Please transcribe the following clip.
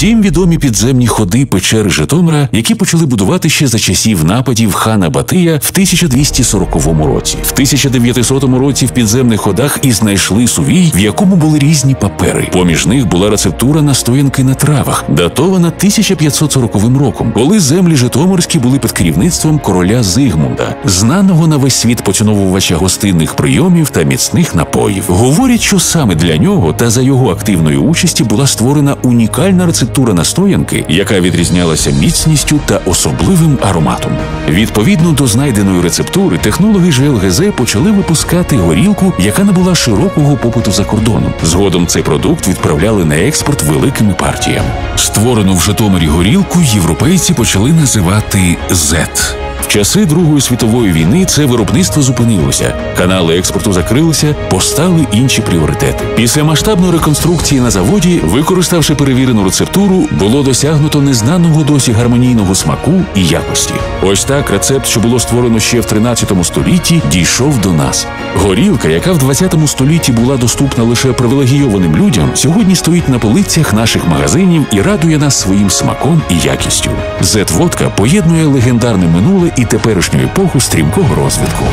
Всім відомі підземні ходи печери Житомира, які почали будувати ще за часів нападів хана Батия в 1240 році. В 1900 році в підземних ходах і знайшли сувій, в якому були різні папери. Поміж них була рецептура настоянки на травах, датована 1540 роком, коли землі Житомирські були під керівництвом короля Зигмунда, знаного на весь світ поціновувача гостинних прийомів та міцних напоїв. Говорять, що саме для нього та за його активної участі була створена унікальна рецептура настоянки, яка відрізнялася міцністю та особливим ароматом. Відповідно до знайденої рецептури, технологи ЖЛГЗ почали випускати горілку, яка набула широкого попиту за кордоном. Згодом цей продукт відправляли на експорт великими партіями. Створену в Житомирі горілку європейці почали називати «Зет». Часи Другої світової війни це виробництво зупинилося, канали експорту закрилися, постали інші пріоритети. Після масштабної реконструкції на заводі, використавши перевірену рецептуру, було досягнуто незнаного досі гармонійного смаку і якості. Ось так рецепт, що було створено ще в 13 столітті, дійшов до нас. Горілка, яка в 20 столітті була доступна лише привілегійованим людям, сьогодні стоїть на полицях наших магазинів і радує нас своїм смаком і якістю. Зет-водка поєднує легендарне минуле і теперішню епоху стрімкого розвитку.